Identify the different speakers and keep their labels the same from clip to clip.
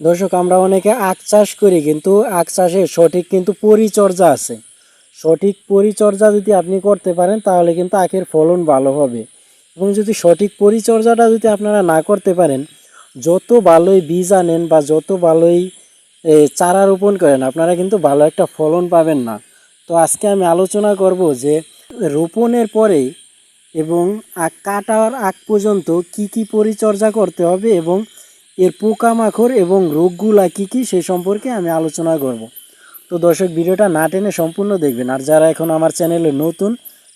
Speaker 1: দর্শক, আমরা অনেকে আখ চাষ করি, কিন্তু আখ চাষে সঠিক কিন্তু পরিচর্যা আছে। সঠিক পরিচর্যা যদি আপনি করতে পারেন, তাহলে কিন্তু আখের ফলন ভালো হবে। এবং যদি সঠিক পরিচর্যাটা যদি আপনারা না করতে পারেন, যত ভালোই বীজ আনেন বা যত ভালোই চারা রোপণ করেন, আপনারা কিন্তু ভালো একটা ফলন পাবেন না। তো আজকে আমি আলোচনা করব যে, রোপণের পরে এবং আখ কাটার আগ পর্যন্ত কি কি পরিচর্যা করতে হবে এবং এর পোকামাকড় এবং রোগগুলা কি কি সে সম্পর্কে আমি আলোচনা করব। তো দর্শক, ভিডিওটা না টেনে সম্পূর্ণ দেখবেন। আর যারা এখন আমার চ্যানেলে নতুন,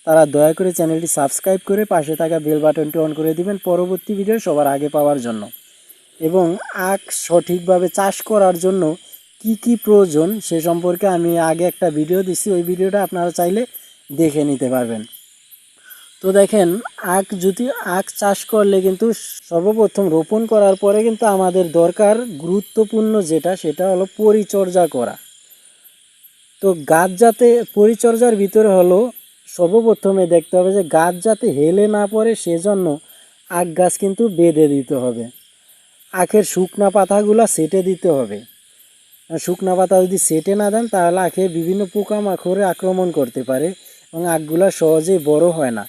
Speaker 1: তারা দয়া করে চ্যানেলটি সাবস্ক্রাইব করে পাশে থাকা বেল বাটনটি অন করে দিবেন পরবর্তী ভিডিও সবার আগে পাওয়ার জন্য। এবং আখ সঠিকভাবে চাষ করার জন্য কি কি প্রয়োজন সে সম্পর্কে আমি আগে একটা ভিডিও দিছি। ওই ভিডিওটা আপনারা চাইলে দেখে নিতে পারবেন। তো দেখেন, আখ যদি আখ চাষ করলে কিন্তু সর্বপ্রথম রোপণ করার পরে কিন্তু আমাদের দরকার গুরুত্বপূর্ণ যেটা, সেটা হলো পরিচর্যা করা। তো গাছ যাতে, পরিচর্যার ভিতরে হলো সর্বপ্রথমে দেখতে হবে যে গাছ যাতে হেলে না পড়ে, সেজন্য আখ গাছ কিন্তু বেঁধে দিতে হবে। আখের শুকনা পাতাগুলো সেটে দিতে হবে। শুকনা পাতা যদি সেটে না দেন, তাহলে আখে বিভিন্ন পোকামাকড়ে আক্রমণ করতে পারে এবং আখগুলো সহজেই বড় হয় না।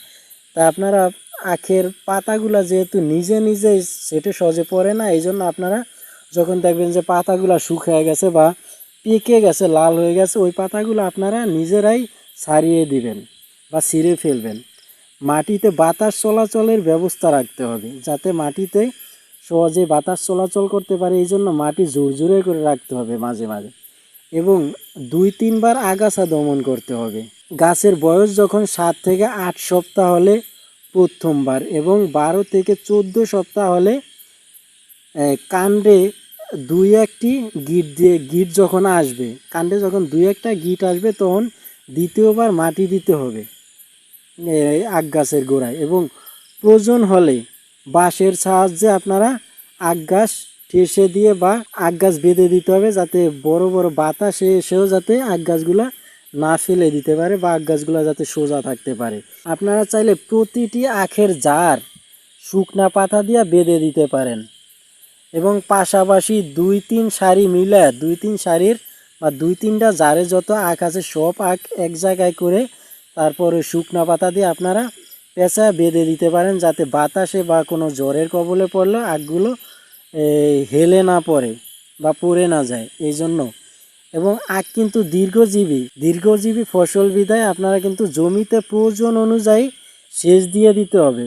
Speaker 1: তাই আপনারা আখের পাতাগুলা যেহেতু নিজে নিজে সেটে সহজে পড়ে না এই জন্য আপনারা যখন দেখবেন যে পাতাগুলা শুকিয়ে গেছে বা পেকে গেছে, লাল হয়ে গেছে, ওই পাতাগুলো আপনারা নিজেরাই ছাড়িয়ে দিবেন বা ছিঁড়ে ফেলবেন। মাটিতে বাতাস চলাচলের ব্যবস্থা রাখতে হবে, যাতে মাটিতে সহজে বাতাস চলাচল করতে পারে এই জন্য মাটি জোর জোরে করে রাখতে হবে মাঝে মাঝে। এবং দুই তিনবার আগাছা দমন করতে হবে। গাছের বয়স যখন সাত থেকে আট সপ্তাহ হলে প্রথমবার এবং বারো থেকে চোদ্দ সপ্তাহ হলে কাণ্ডে দুই একটি গিট দিয়ে, গিট যখন আসবে, কাণ্ডে যখন দুই একটা গিট আসবে তখন দ্বিতীয়বার মাটি দিতে হবে আখ গাছের গোড়ায় এবং প্রয়োজন হলে বাঁশের সাহায্যে আপনারা আখ গাছ ঠেসে দিয়ে বা আখ গাছ বেঁধে দিতে হবে যাতে বড় বড় বাতাসে এসেও যাতে আখ গাছগুলা না ফেলে দিতে পারে বা আখ গাছগুলো যাতে সোজা থাকতে পারে। আপনারা চাইলে প্রতিটি আখের জার শুকনা পাতা দিয়ে বেঁধে দিতে পারেন এবং পাশাপাশি দুই তিন সারি মিলে, দুই তিন সারির বা দুই তিনটা জারে যত আখ আছে সব আখ এক জায়গায় করে তারপরে শুকনা পাতা দিয়ে আপনারা পেঁচা বেঁধে দিতে পারেন যাতে বাতাসে বা কোনো জ্বরের কবলে পড়লে আখগুলো হেলে না পড়ে বা পড়ে না যায়। এই জন্য এবং আখ কিন্তু দীর্ঘজীবী দীর্ঘজীবী ফসল বিধায় আপনারা কিন্তু জমিতে প্রয়োজন অনুযায়ী সেচ দিয়ে দিতে হবে।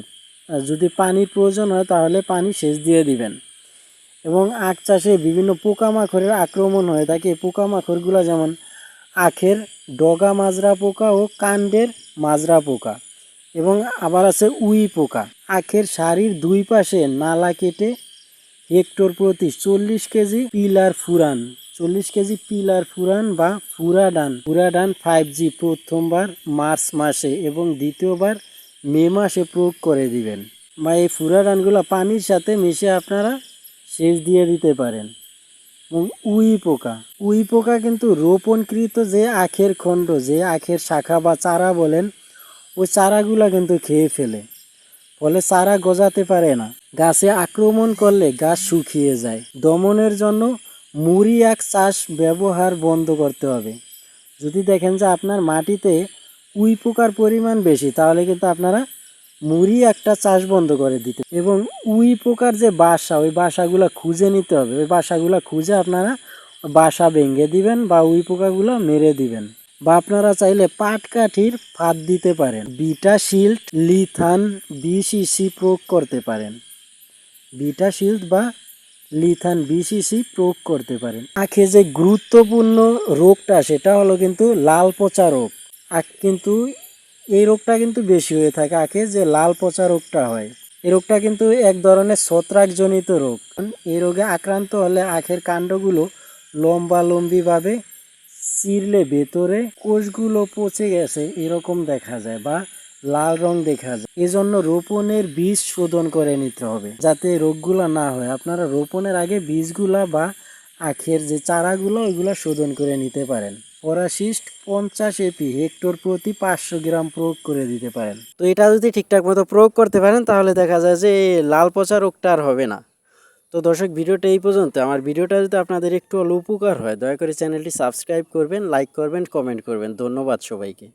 Speaker 1: আর যদি পানির প্রয়োজন হয় তাহলে পানি সেচ দিয়ে দিবেন। এবং আখ চাষে বিভিন্ন পোকামাকড়ের আক্রমণ হয়ে। থাকে পোকামাকড়গুলো যেমন আখের ডগা মাজরা পোকা ও কাণ্ডের মাজরা পোকা। এবং আবার আছে উই পোকা। আখের শাড়ির দুই পাশে নালা কেটে হেক্টর প্রতি চল্লিশ কেজি পিলার ফুরান। চল্লিশ কেজি পিলার ফুরান বা ফুরাডান। ফুরাডান ফাইভ জি প্রথমবার মার্চ মাসে এবং দ্বিতীয়বার মে মাসে প্রয়োগ করে দিবেন। বা এই ফুরাডানগুলো পানির সাথে মিশে আপনারা সেচ দিয়ে দিতে পারেন। এবং উই পোকা। উই পোকা কিন্তু রোপণকৃত যে আখের খণ্ড, যে আখের শাখা বা চারা বলেন, ওই চারাগুলো কিন্তু খেয়ে ফেলে। ফলে চারা গজাতে পারে না। গাছে আক্রমণ করলে গাছ শুকিয়ে যায়। দমনের জন্য মুড়ি এক চাষ ব্যবহার বন্ধ করতে হবে। যদি দেখেন যে আপনার মাটিতে উই পোকার পরিমাণ বেশি, তাহলে কিন্তু আপনারা মুড়ি একটা চাষ বন্ধ করে দিতে এবং উই পোকার যে বাসা, ওই বাসাগুলো খুঁজে নিতে হবে। ওই বাসাগুলো খুঁজে আপনারা বাসা ভেঙে দিবেন বা উই পোকাগুলো মেরে দিবেন। বা আপনারা চাইলে পাটকাঠির ফাঁদ দিতে পারেন। বিটা শিল্ড, লিথান, বিসিসি প্রয়োগ করতে পারেন। বিটা শিল্ড বা লিথান বিসিসি প্রয়োগ করতে পারেন আখে যে গুরুত্বপূর্ণ রোগটা সেটা হলো কিন্তু লাল পচা রোগ আখ কিন্তু এই রোগটা কিন্তু বেশি হয়ে থাকে আখে যে লাল পচা রোগটা হয় এই রোগটা কিন্তু এক ধরনের ছত্রাকজনিত রোগ এই রোগে আক্রান্ত হলে আখের কাণ্ডগুলো লম্বা লম্বিভাবে চিরলে ভেতরে কোষগুলো পচে গেছে এরকম দেখা যায় বা লাল রং দেখা যায়। এজন্য রোপণের বীজ শোধন করে নিতে হবে, যাতে রোগগুলা না হয়। আপনারা রোপণের আগে বীজগুলা বা আখের যে চারাগুলো, ওইগুলা শোধন করে নিতে পারেন। পরাশিষ্ট পঞ্চাশ এপি হেক্টর প্রতি পাঁচশো গ্রাম প্রয়োগ করে দিতে পারেন। তো এটা যদি ঠিকঠাক মতো প্রয়োগ করতে পারেন, তাহলে দেখা যায় যে লাল পচা রোগটা আর হবে না। তো দর্শক, ভিডিওটা এই পর্যন্ত। আমার ভিডিওটা যদি আপনাদের একটু উপকার হয়, দয়া করে চ্যানেলটি সাবস্ক্রাইব করবেন, লাইক করবেন, কমেন্ট করবেন। ধন্যবাদ সবাইকে।